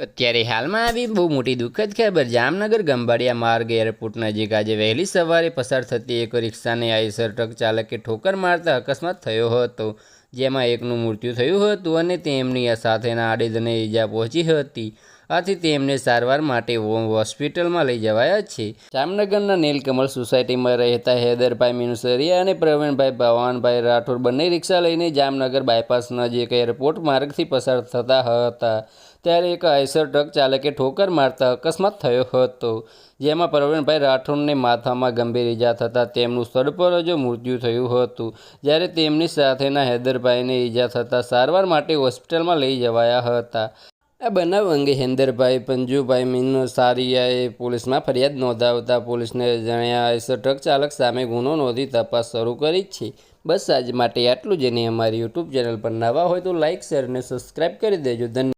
અત્યારે હાલમાં આવી બહુ મોટી દુઃખદ ખબર. જામનગર ગંબાડિયા માર્ગ એરપોર્ટ નજીક આજે વહેલી સવારે પસાર થતી એક રિક્ષાને આઈસર ટ્રક ચાલકે ઠોકર મારતા અકસ્માત થયો હતો, જેમાં એકનું મૃત્યુ થયું હતું અને તેમની સાથેના આડેધને ઈજા પહોંચી હતી. આથી તેમને સારવાર માટે હોસ્પિટલમાં લઈ જવાયા છે. જામનગરના નીલકમલ સોસાયટીમાં રહેતા હૈદરભાઈ મિનુસરિયા અને પ્રવીણભાઈ ભવાનભાઈ રાઠોડ બંને રિક્ષા લઈને જામનગર બાયપાસ નજીક એરપોર્ટ માર્ગથી પસાર થતા હતા. ત્યારે એક આઈસર ટ્રક ચાલકે ઠોકર મારતા અકસ્માત થયો હતો, જેમાં પ્રવીણભાઈ રાઠોડને માથામાં ગંભીર ઈજા થતાં તેમનું સ્થળ પર જ મૃત્યુ થયું હતું. જ્યારે તેમની સાથેના હૈદરભાઈને ઈજા થતાં સારવાર માટે હોસ્પિટલમાં લઈ જવાયા હતા. આ બનાવ અંગે હેન્દરભાઈ પંજુભાઈ મિનસારિયાએ પોલીસમાં ફરિયાદ નોંધાવતા પોલીસને જણાયા આઈસર ટ્રક ચાલક સામે ગુનો નોંધી તપાસ શરૂ કરી છે. બસ આજ માટે આટલું જ. નહીં અમારી યુટ્યુબ ચેનલ પર નવા હોય તો લાઇક શેર અને સબસ્ક્રાઈબ કરી દેજો. ધન્યવાદ.